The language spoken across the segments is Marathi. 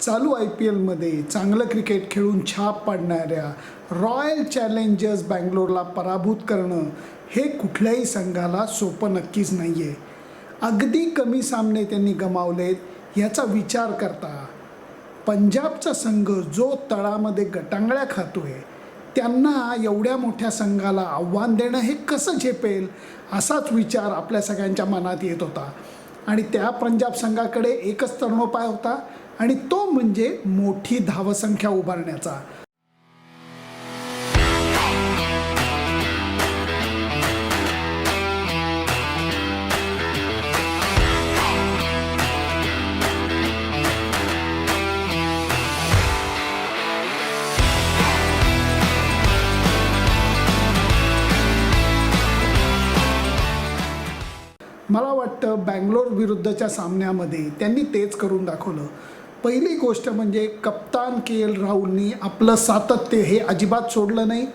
चालू आय पी एलमध्ये चांगलं क्रिकेट खेळून छाप पाडणाऱ्या रॉयल चॅलेंजर्स बँगलोरला पराभूत करणं हे कुठल्याही संघाला सोपं नक्कीच नाही आहे अगदी कमी सामने त्यांनी गमावलेत याचा विचार करता पंजाबचा संघ जो तळामध्ये गटांगळ्या खातोय त्यांना एवढ्या मोठ्या संघाला आव्हान देणं हे कसं झेपेल असाच विचार आपल्या सगळ्यांच्या मनात येत होता. आणि त्या पंजाब संघाकडे एकच तरुणोपाय होता आणि तो म्हणजे मोठी धावसंख्या उभारण्याचा. मला वाटतं बँगलोर विरुद्धच्या सामन्यामध्ये त्यांनी तेच करून दाखवलं. पहिली गोष्ट म्हणजे कप्तान के एल राहुलनी आपलं सातत्य हे अजिबात सोडलं नाही.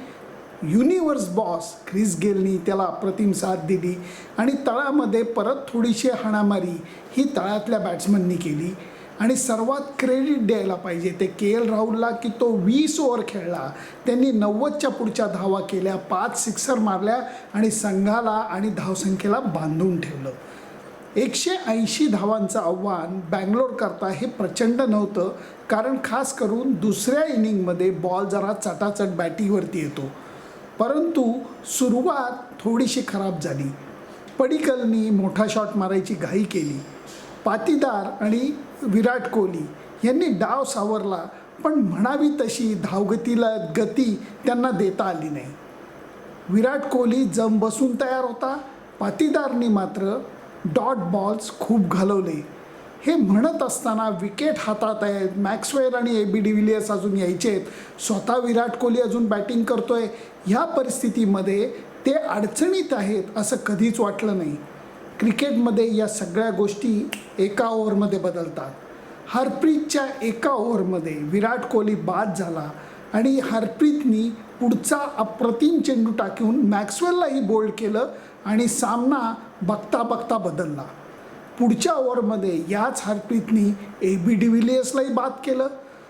युनिवर्स बॉस क्रिस गेलनी त्याला अप्रतिम साथ दिली आणि तळामध्ये परत थोडीशी हाणामारी ही तळातल्या बॅट्समननी केली. आणि सर्वात क्रेडिट द्यायला पाहिजे ते के एल राहुलला की तो वीस ओव्हर खेळला. त्यांनी नव्वदच्या पुढच्या धावा केल्या पाच सिक्सर मारल्या आणि संघाला आणि धावसंख्येला बांधून ठेवलं. एकशे ऐंशी धावांचं आव्हान बँगलोर करता हे प्रचंड नव्हतं कारण खास करून दुसऱ्या इनिंगमध्ये बॉल जरा चटाचट बॅटीवरती येतो. परंतु सुरुवात थोडीशी खराब झाली. पडिकलनी मोठा शॉट मारायची घाई केली. पातीदार आणि विराट कोहली यांनी डाव सावरला पण म्हणावी तशी धावगतीला गती त्यांना देता आली नाही. विराट कोहली जम बसून तयार होता. पातीदारनी मात्र डॉट बॉल्स खूप घालवले. हे म्हणत असताना विकेट हातात आहेत. मॅक्सवेल आणि ए बी डिव्हिलियर्स अजून यायचे आहेत. स्वतः विराट कोहली अजून बॅटिंग करतो आहे ह्या परिस्थितीमध्ये ते अडचणीत आहेत असं कधीच वाटलं नाही. क्रिकेटमध्ये या सगळ्या गोष्टी एका ओव्हरमध्ये बदलतात. हरप्रीतच्या एका ओव्हरमध्ये विराट कोहली बाद झाला. आणि हरप्रीतनी पुढचा अप्रतिम चेंडू टाकून मॅक्सवेललाही बोल्ड केलं आणि सामना बघता बघता बदलला. पुढच्या ओव्हरमध्ये याच हरप्रीतनी ए बी डिव्हिलियर्सलाही बाद केलं.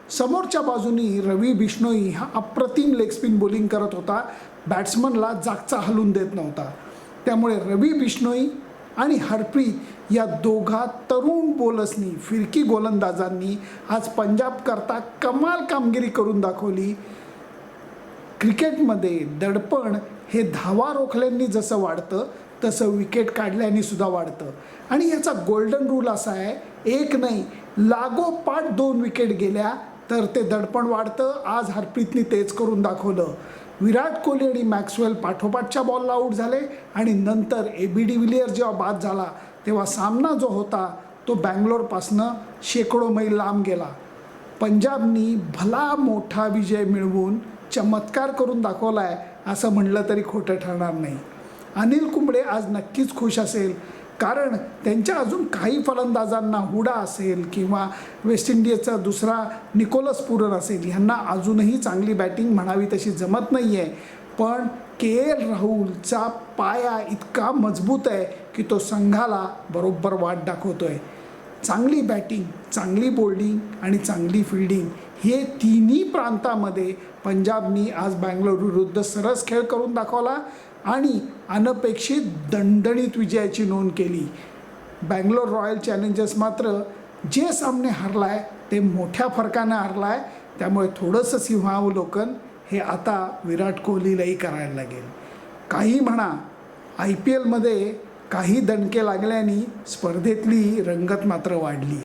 समोरच्या बाजूनी रवी बिष्णोई हा अप्रतिम लेग स्पिन बॉलिंग करत होता. बॅट्समनला जागचा हलून देत नव्हता. त्यामुळे रवी बिष्णोई आणि हरप्रीत या दोघा तरुण बोलसनी फिरकी गोलंदाजांनी आज पंजाब करता कमाल कामगिरी करून दाखवली. क्रिकेटमध्ये दडपण हे धावा रोखल्यांनी जसं वाढतं तसं विकेट काढल्याने सुद्धा वाढतं. आणि याचा गोल्डन रूल असा आहे एक नाही लागोपाठ दोन विकेट गेल्या तर ते दडपण वाढतं. आज हरप्रीतनी तेच करून दाखवलं. विराट कोहली आणि मॅक्सवेल पाठोपाठच्या बॉलला आऊट झाले आणि नंतर ए बी डी डिव्हिलियर जेव्हा बाद झाला तेव्हा सामना जो होता तो बँगलोरपासनं शेकडो मैल लांब गेला. पंजाबनी भला मोठा विजय मिळवून चमत्कार करून दाखवला आहे असं म्हणलं तरी खोटं ठरणार नाही. अनिल कुंबळे आज नक्कीच खुश असेल. कारण त्यांच्या अजून काही फलंदाजांना हुडा असेल किंवा वेस्ट इंडिजचा दुसरा निकोलस पुरन असेल ह्यांना अजूनही चांगली बॅटिंग म्हणावी तशी जमत नाही आहे पण के एल राहुलचा पाया इतका मजबूत आहे की तो संघाला बरोबर वाट दाखवतो आहे चांगली बॅटिंग चांगली बोल्डिंग आणि चांगली फिल्डिंग हे तिन्ही प्रांतामध्ये पंजाबनी आज बँगलोर विरुद्ध सरस खेळ करून दाखवला. आणि अनपेक्षित दणदणीत विजयाची नोंद केली. बँगलोर रॉयल चॅलेंजर्स मात्र जे सामने हरला आहे ते मोठ्या फरकानं हरला आहे त्यामुळे थोडंसं सिंहावलोकन हे आता विराट कोहलीलाही करायला लागेल. काही म्हणा आय पी एलमध्ये काही दणके लागल्याने स्पर्धेतली रंगत मात्र वाढली.